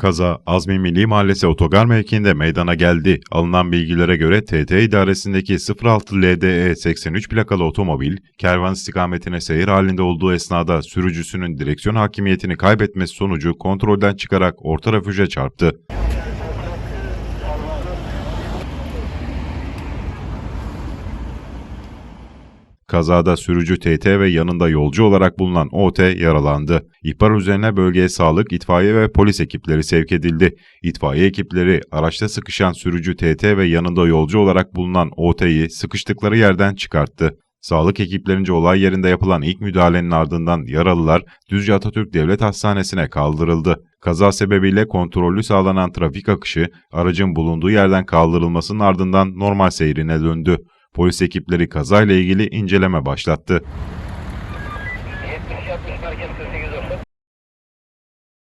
Kaza Azmi Milli Mahallesi otogar mevkiinde meydana geldi. Alınan bilgilere göre TT idaresindeki 06 LDE 83 plakalı otomobil, kervan istikametine seyir halinde olduğu esnada sürücüsünün direksiyon hakimiyetini kaybetmesi sonucu kontrolden çıkarak orta refüje çarptı. Kazada sürücü TT ve yanında yolcu olarak bulunan OT yaralandı. İhbar üzerine bölgeye sağlık, itfaiye ve polis ekipleri sevk edildi. İtfaiye ekipleri araçta sıkışan sürücü TT ve yanında yolcu olarak bulunan OT'yi sıkıştıkları yerden çıkarttı. Sağlık ekiplerince olay yerinde yapılan ilk müdahalenin ardından yaralılar Düzce Atatürk Devlet Hastanesi'ne kaldırıldı. Kaza sebebiyle kontrollü sağlanan trafik akışı aracın bulunduğu yerden kaldırılmasının ardından normal seyrine döndü. Polis ekipleri kazayla ilgili inceleme başlattı.